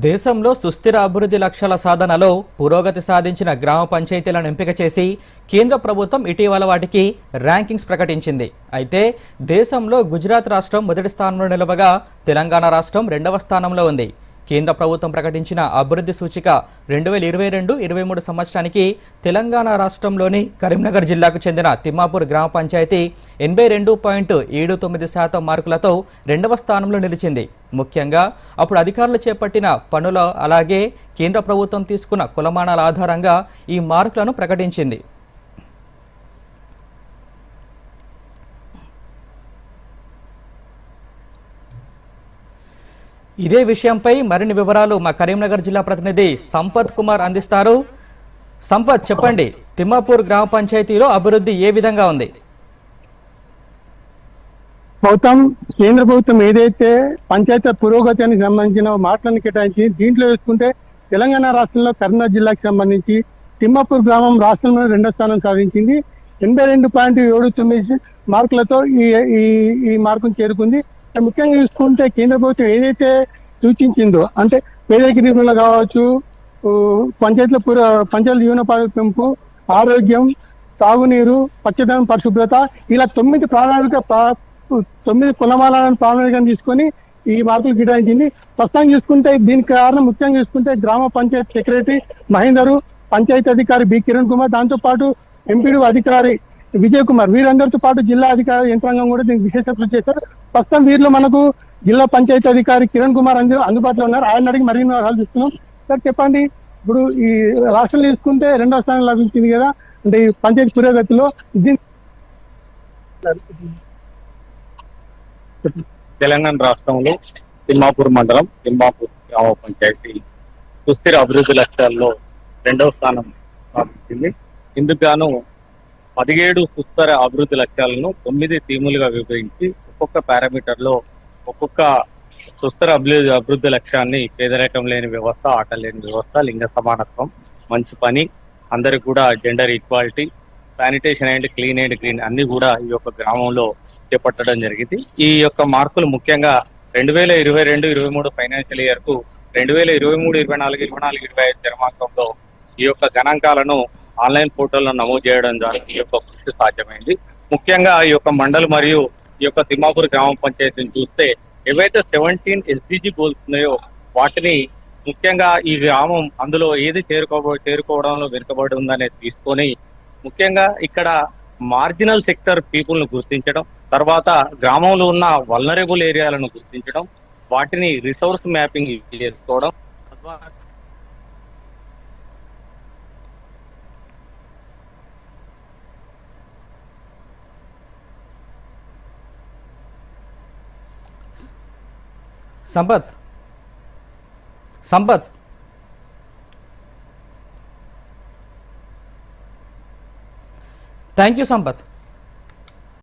దేశంలో సుస్థిర అభివృద్ధి లక్ష్యాల సాధనలో పురోగతి సాధించిన గ్రామ పంచాయతీలను ఎంపిక చేసి కేంద్ర ప్రభుత్వం ఇటీవల వాటికి ర్యాంకింగ్స్ ప్రకటించింది. అయితే దేశంలో గుజరాత్ రాష్ట్రం మొదటి స్థానంలో నిలవగా తెలంగాణ రాష్ట్రం రెండవ స్థానంలో ఉంది. కేంద్ర ప్రభుత్వం ప్రకటించిన అభివృద్ధి సూచిక రెండు వేల ఇరవై రెండు ఇరవై మూడు సంవత్సరానికి తెలంగాణ రాష్ట్రంలోని కరీంనగర్ జిల్లాకు చెందిన తిమ్మాపూర్ గ్రామ పంచాయతీ ఎనభై రెండు పాయింట్ ఏడు తొమ్మిది శాతం మార్కులతో రెండవ స్థానంలో నిలిచింది. ముఖ్యంగా అప్పుడు అధికారులు చేపట్టిన పనుల అలాగే కేంద్ర ప్రభుత్వం తీసుకున్న కులమానాల ఆధారంగా ఈ మార్కులను ప్రకటించింది. ఇదే విషయంపై మరిన్ని వివరాలు మా కరీంనగర్ జిల్లా ప్రతినిధి సంపత్ కుమార్ అందిస్తారు. సంపత్ చెప్పండి తిమ్మాపూర్ గ్రామ పంచాయతీలో అభివృద్ధి ఏ విధంగా ఉంది? ప్రభుత్వం కేంద్ర ప్రభుత్వం ఏదైతే పంచాయతీ పురోగతికి సంబంధించిన మాటలను కేటాయించి దీంట్లో చూసుకుంటే తెలంగాణ రాష్ట్రంలో కరీంనగర్ జిల్లాకి సంబంధించి తిమ్మాపూర్ గ్రామం రాష్ట్రంలో రెండో స్థానం సాధించింది. ఎనభై రెండు పాయింట్ ఏడు తొమ్మిది మార్కులతో ఈ ఈ ఈ మార్కును చేరుకుంది. ముఖ్యంగా చూసుకుంటే కేంద్ర ప్రభుత్వం ఏదైతే సూచించిందో అంటే పేదరిక నిర్మూలన కావచ్చు పంచాయతీల పుర పంచాయతీల జీవనోపాధి పెంపు ఆరోగ్యం తాగునీరు పచ్చదనం పరిశుభ్రత ఇలా తొమ్మిది ప్రాణాళిక తొమ్మిది కులమాలను ప్రాణాళికను తీసుకొని ఈ మార్కులు కేటాయించింది. ప్రస్తుతం చూసుకుంటే దీనికి కారణం ముఖ్యంగా చూసుకుంటే గ్రామ పంచాయత్ సెక్రటరీ మహేందరు పంచాయతీ అధికారి బి కిరణ్ కుమార్. దాంతో పాటు ఎంపీడీ అధికారి విజయ్ కుమార్ వీరందరితో పాటు జిల్లా అధికారి యంత్రాంగం కూడా దీనికి విశేష కృషి చేశారు. ప్రస్తుతం వీరిలో మనకు జిల్లా పంచాయతీ అధికారి కిరణ్ కుమార్ అందరూ అందుబాటులో ఉన్నారు. ఆయన అడిగి మరిన్ని వివరాలు చూస్తున్నాం. సార్ చెప్పండి. ఇప్పుడు ఈ రాష్ట్రంలో తీసుకుంటే రెండో స్థానం లభించింది కదా అంటే ఈ పంచాయతీ పురోగతిలో తెలంగాణ రాష్ట్రంలో తిమ్మాపూర్ మండలం తిమ్మాపూర్ గ్రామ పంచాయతీ సుస్థిర అభివృద్ధి లక్ష్యాల్లో రెండవ స్థానం సాధించింది. ఇందుకు గాను పదిహేడు సుస్థిర అభివృద్ధి లక్ష్యాలను తొమ్మిది థీములుగా విభజించి ఒక్కొక్క పారామీటర్లో ఒక్కొక్క సుస్థిర అభివృద్ధి అభివృద్ధి లక్ష్యాన్ని పేదరికం లేని వ్యవస్థ ఆట లేని వ్యవస్థ లింగ సమానత్వం మంచి పని అందరికి కూడా gender equality sanitation and clean and green అన్ని కూడా ఈ యొక్క గ్రామంలో చేపట్టడం జరిగింది. ఈ యొక్క మార్కులు ముఖ్యంగా రెండు వేల ఇరవై రెండు ఇరవై మూడు ఫైనాన్షియల్ ఇయర్కు రెండు వేల ఇరవై మూడు ఇరవై నాలుగు ఇరవై నాలుగు ఇరవై ఐదు జన్మాంకంలో ఈ యొక్క గణాంకాలను ఆన్లైన్ పోర్టల్లో నమోదు చేయడం ద్వారా ఈ యొక్క కృషి సాధ్యమైంది. ముఖ్యంగా ఈ యొక్క మండల్ మరియు ఈ యొక్క తిమ్మాపూర్ గ్రామ పంచాయతీని చూస్తే ఏవైతే సెవెంటీన్ ఎస్డిజి గోల్స్ ఉన్నాయో వాటిని ముఖ్యంగా ఈ గ్రామం అందులో ఏది చేరుకో చేరుకోవడంలో వెనుకబడి ఉందనేది తీసుకొని ముఖ్యంగా ఇక్కడ మార్జినల్ సెక్టర్ పీపుల్ను గుర్తించడం తర్వాత గ్రామంలో ఉన్న వల్నరబుల్ ఏరియాలను గుర్తించడం వాటిని రిసోర్స్ మ్యాపింగ్ చేసుకోవడం తద్వారా సంపత్ సంపత్ థ్యాంక్ యూ సంపత్